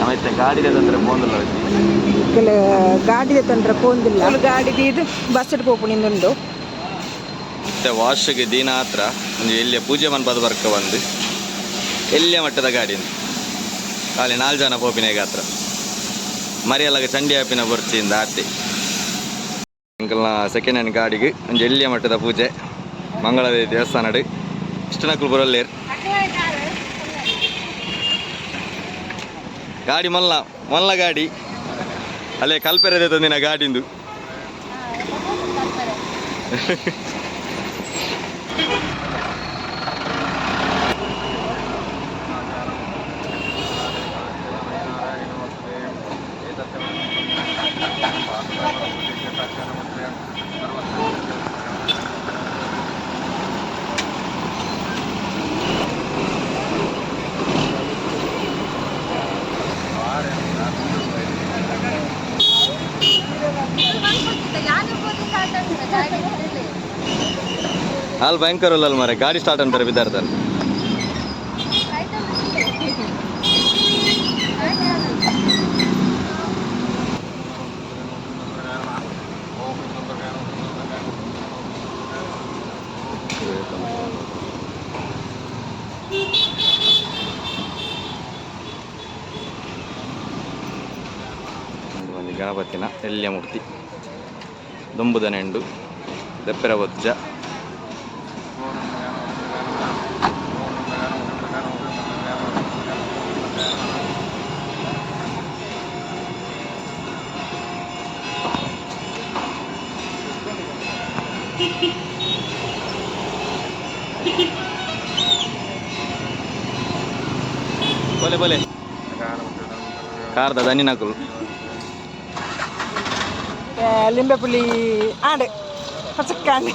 ಆಮೇಲೆ ಗಾಡಿದ ತಂದ್ರೆ ಪೋಂದಿಲ್ಲ ಕೆಲ ಗಾಡಿದ ತಂದ್ರೆ ಪೋಂದಿಲ್ಲ ಗಾಡಿ ಇದು ಬಸ್ ಇಟ್ಟು ಪೋಪುನಿಂದುಂಡು ಮತ್ತೆ ವಾಶ್ಗೆ ದಿನ ಹತ್ರ ಒಂದು ಎಲ್ಲಿಯ ಪೂಜೆ ಮನ್ಪದ ಬರ್ಕ ಬಂದು ಎಲ್ಲಿಯ ಮಟ್ಟದ ಗಾಡಿ ಅಂತ. ಖಾಲಿ ನಾಲ್ ಜನ ಪೋಪಿನ ಹತ್ರ ಮರಿಯಲ್ಲಾಗ ಚಂಡಿ ಆಪಿನ ಬರ್ಚಿಯಿಂದ ಆತಿ ಅಂಕಲ್ನ ಸೆಕೆಂಡ್ ಹ್ಯಾಂಡ್ ಗಾಡಿಗೆ ಒಂದು ಎಲ್ಲಿಯ ಮಟ್ಟದ ಪೂಜೆ. ಮಂಗಳದೇವಿ ದೇವಸ್ಥಾನಡು ಇಷ್ಟು ನಕಲು ಬರಲ್ಲೇರು. ಗಾಡಿ ಮಲ್ಲ ಮಲ್ಲ ಗಾಡಿ. ಅಲ್ಲೇ ಕಲ್ಪೆರೆದೆ ತಂದಿನ ಗಾಡಿಂದು. ಅಲ್ಲಿ ಭಯಂಕರ ಅಲ್ಲ ಮಾರೆ ಗಾಡಿ ಸ್ಟಾರ್ಟ್ ಅಂತಾರೆ ಬಿದ್ದಾರ್ತಾರೆ ಒಂದು ಗಣಪತಿನ ಎಲ್ಲಿಯ ಮೂರ್ತಿ. ದೊಂಬುದ ನೆಂಡು ದೆಪ್ಪೆರ ಬೊಜ್ಜ ಬೋಲೆ ಬೋಲೆ ಕಾರ್ದ ದನಿನಕುಲು ಲಿಂಬೆ ಪುಳಿ ಆಡು ಹಸಕ್ಕಾಂಡೆ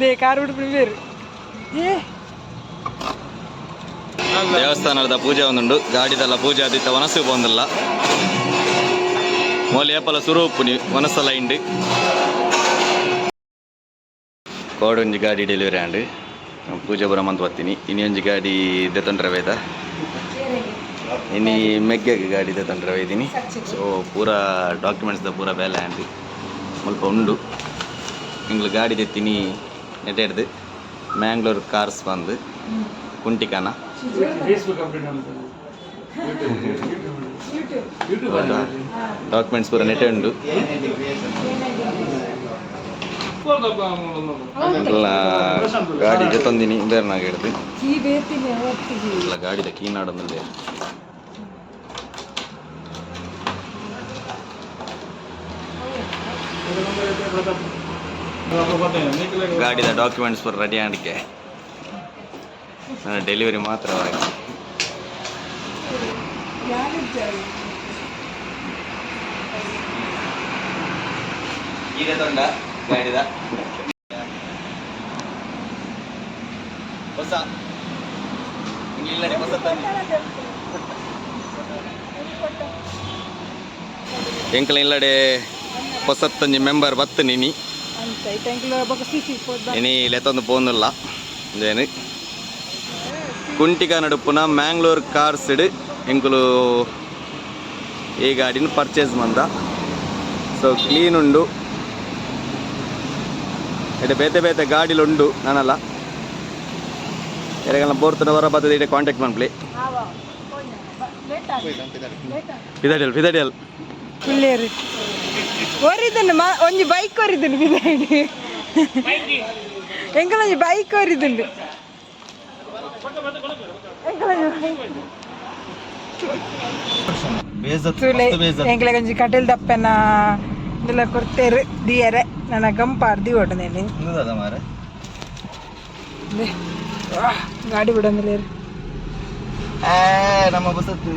ദേ ಕಾರು ಬಿಡು ಬೇರು. ಏ. ದೇವಸ್ಥಾನದ ಪೂಜೆ ಒಂದುಂಡು ಗಾಡಿದೆಲ್ಲ ಪೂಜೆ ಆದಿತ್ತ ವನಸ್ಸು ಬಂದಿಲ್ಲ. ಮೋಲಿ ಏಪಲ ಸುರೂಪುನಿ ವನಸ್ಸಲ ಇಂಡು. ಕೋಡೊಂಜಿ ಗಾಡಿ ಡೆಲಿವರಿ ಆಂಡ್. ಪೂಜೆ ಬರ ಮಂತ್ ಬರ್ತೀನಿ ಇನ್ನೊಂಜಿ ಗಾಡಿ ದೆತೊಂಡ್ರೆ ವೇದ ಇನ್ನಿ ಮೆಗ್ಗೆ ಗಾಡಿ ದೆತೊಂಡ್ರೆ ಸೋ ಸೊ ಪೂರ ಡಾಕ್ಯುಮೆಂಟ್ಸ್ದ ಪೂರ ಬೇಲೆ ಆಂಡ್. ಸ್ವಲ್ಪ ಉಂಡು. ಇಂಗ್ಲು ಗಾಡಿ ದೆತ್ತಿನಿ ನೆಟೆಡ್ದು ಮ್ಯಾಂಗ್ಳೂರ್ ಕಾರ್ಸ್ ಬಂದು ಕುಂಟಿಕಾನ. ಡಾಕ್ಯುಮೆಂಟ್ಸ್ ಪೂರ ನೆಟೆ ಉಂಡು. ಗಾಡಿ ಹಿಡ್ದು ಈ ಬೇರ್ತೀನಿ ಹೊತ್ತಿಗೆ ಎಲ್ಲ ಗಾಡಿದ ಕೀನಾಡೊಂದು ಗಾಡಿದ ಡಾಕ್ಯುಮೆಂಟ್ಸ್ ಪೂರ ರೆಡಿ ಆಡಕ್ಕೆ ಡೆಲಿವರಿ ಮಾತ್ರ ಈಗ ಎಂಕಲ ಇಲ್ಲಡೆ ಹೊಸತ್ತೊಂಜಿ ಮೆಂಬರ್ ಸಿಸಿ ಪೋದ ಇನಿ ಲೆತ್ತೊಂದು ಪೋಂದಿಲ್ಲ ಇದೇನು ಕುಂಟಿಗ ನಡುಪುನ ಮ್ಯಾಂಗ್ಳೂರ್ ಕಾರ್ಸ್ ಇಡು ಎಂಕುಲು ಈ ಗಾಡಿನ ಪರ್ಚೇಸ್ ಮಂದ. ಸೊ ಕ್ಲೀನ್ ಉಂಡು. ಇಡೆ ಬೇತೆ ಬೇತೆ ಗಾಡಿಲು ಉಂಡು ನಾನಲ್ಲ. ಎರಗಲ್ಲ ಬೋರ್ತನ ವರ ಬರ್ತದೆ ಇಡೆ ಕಾಂಟ್ಯಾಕ್ಟ್ ಮಾಡ್ಲಿ ಪಿದಡಿಯಲ್ ಪಿದಡಿಯಲ್ ಪಿಳ್ಳೇರು ಒರಿದನು ಮಾ ಒಂಜಿ ಬೈಕ್ ಒರಿದನು ಬಿದಾಡಿ ಎಂಕಲೊಂಜಿ ಬೈಕ್ ಒರಿದುಂಡು ಸುಳೆ ದಪ್ಪೆನ ಒಂಜಿ ಕಟಲ್ ದಪ್ಪನ ಇದೆಲ್ಲ ಕೊಡ್ತೇರು ದಿಯರೆ ನನ್ನ ಗಂಪಾರ್ದಿ ಓಟನೇನು ಮಾರೆ? ಗಾಡಿ ಬಿಡಂದಿಲ್ಲೇರು ನಮ್ಮ ಬಸತ್ತು.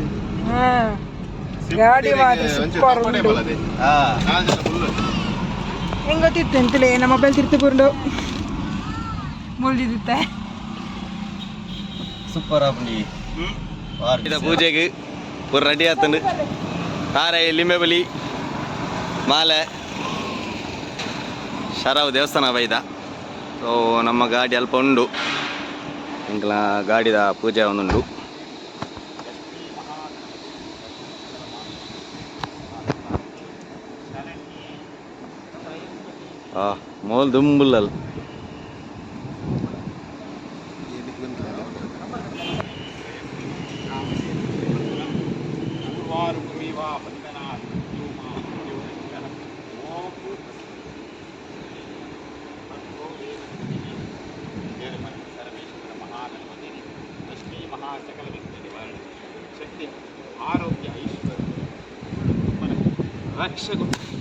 ಹಾ. ಗಾಡಿ ಮಾತ್ರ ಸೂಪರ್ ಉಂಟು. ಹೆಂಗ್ ಗೊತ್ತಿತ್ತು ಅಂತಲೇ ನಮ್ಮ ಮೊಬೈಲ್ ತಿರ್ತು ಬುರ್ಲು ಮುಳ್ದಿದ್ದೆ ಸೂಪರ್ ರೆಡಿ ಆತಂಡು ತಾರೆ ಲಿಂಬೆ ಬಲಿ ಮಾಲೆ. ಶರಾವ್ ದೇವಸ್ಥಾನ ಬೈದ ಸೊ ನಮ್ಮ ಗಾಡಿ ಅಲ್ಪ ಉಂಡು. ಇಂಕಲ ಗಾಡಿದ ಪೂಜೆ ಒಂದುಂಡು మొదలు దుమ్ముల్లలు ఆరోగ్య ఐశ్వర్యం మనకు రక్షకుడు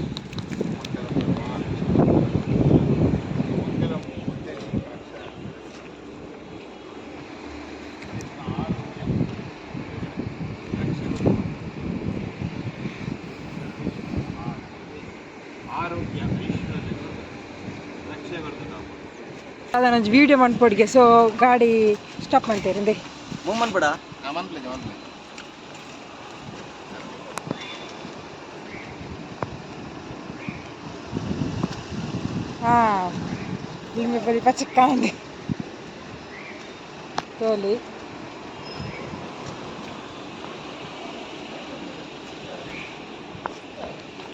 ಆರೋಗ್ಯ ಬರ್ತದೆ ಅದನ್ನ ವಿಡಿಯೋ ಮಾಡ್ಕೊಡಿಗೆ ಸೊ ಗಾಡಿ ಸ್ಟಾಪ್ ಮಾಡ್ತೀರಿ ಮುಮ್ಮನ್ ಬಿಡ ಹಾ ನಿಮಗೆ ಬರೀ ಪಚಕ್ಕ ಅಂದೆ. ತೋಲಿ ಹಾ, ಕುಳ್ಳು ನೀಪೋದು ನಾನು ಎಂದಾಲ ಪಾತೆ ಅಲ್ಲಲ್ಲ ಕಾಮಿಡಿ ದೂರ puri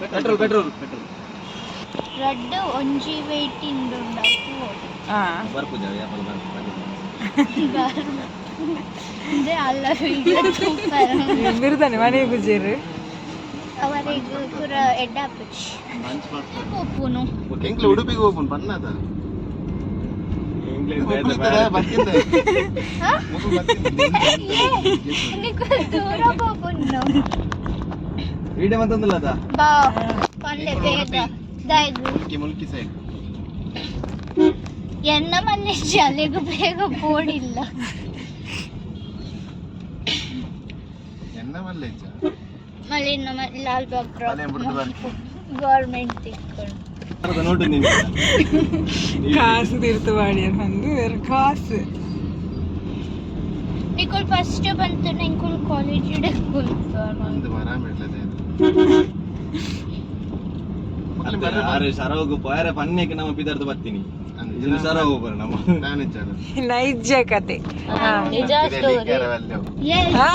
petrol petrol petrol red apple ಬರ್ಪು ಅಂದ್ರೆ ಅಲ್ಲ ಈಗ ಸೂಪರ್ ಬಿರ್ದಾನೆ ಮನೆಗೆ ಗುಜೇರು ಅವರಿಗೆ ಪೂರ ಒಪ್ಪುನು ಉಡುಪಿಗೆ ಬನ್ನದ? ಏ, ನಿಕ್ಕು వీడియో ఎంత ఉందిలా దా బా పల్లె పేద దైదు ముల్కి ముల్కి సైడ్ ಎನ್ನ ಮನೆ ಶಾಲೆಗೂ ಬೇಗ ಬೋರ್ಡಿಲ್ಲ ಎನ್ನ ಮನೆ ಮಳೆ ನಮ್ಮ ಲಾಲ್ ಬಾಗ್ ಗೌರ್ಮೆಂಟ್ ತಿಕ್ಕೊಂಡು ನೋಡು ನೀವು ಕಾಸು ತೀರ್ಥವಾಡಿ ಅಂತಂದು ಬೇರೆ ಕಾಸು ನಿಕುಲ್ ಫಸ್ಟ್ ಬಂತು ನಿಂಕುಲ್ ಕಾಲೇಜ್ ಹಿಡಕ್ಕುಲ್ ಒಂದು ಮರ ಪೋಯರೆ ಆರು ಸರವಗು ಪೋಯರ ಪನ್ನೆಗೆ ನಮ್ಮ ಪಿದಾರ್ಥ ಬರ್ತೀನಿ. ಇದನ್ನು ಸರ ಹೋಗ್ಬಾರ ನಮ್ಮ ನೈಜ ಕತೆ. ನಿಜ ಸ್ಟೋರಿ ಹಾ?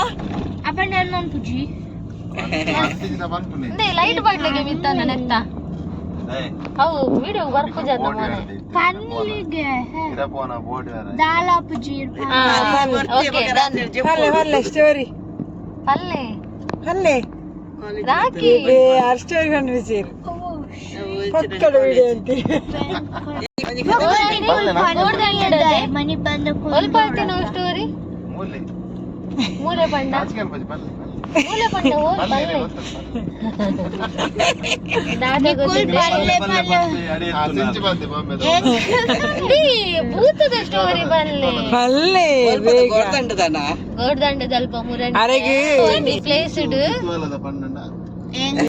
ಅಪ್ಪ ನಾನು ಪುಜಿ ಲೈಟ್ ಬಾಟ್ಲಿಗೆ ಮಿತ್ತ ನೆತ್ತ. ಅವು ವಿಡಿಯೋ ವರ್ಕ್ ಜಾತ ಮನೆ ಪನ್ನಿಗೆ ಇರಪೋನ ಬೋರ್ಡ್ ದಾಲ ಪುಜಿ ಓಕೆ ಡನ್ ಸ್ಟೋರಿ ಅಲ್ಲೇ ಅಲ್ಲೇ? ರಾಕಿ. ಏ ಸ್ಟೋರಿ ಕನ್ವಿಸೇರು ಪಕ್ಕದ ವಿಡಿಯೋ ಅಂತೀರಿ. ಮನಿ ಬಂದ ನಾವು ಸ್ಟೋರಿ ಮೂಲೆ ಮೂಲೆ ಪಂಡ ರಾಜಕೀಯ ಪಂಚ ಬಲ್ಲ ಮೂಲೆ ಪಂಡ ಓ ಬಲ್ಲೆ ಬಲ್ಲೆ ದಾದ ಪಲ್ಲೆ ಪಲ್ಲೆ ಸಿಂಚಿ ಬಂದೆ ಬಾಂಬೆ ನೀ ಭೂತದ ಸ್ಟೋರಿ ಬಲ್ಲೆ ಅಲ್ಲೇ ಬೇಗ ಗೋಡ್ದಂಡ ಸ್ವಲ್ಪ ಮುರಂಡಿ ಅರೆಗೆ ಪ್ಲೇಸ್ಡ್ ಪನ್ನಂಡ ಏನ್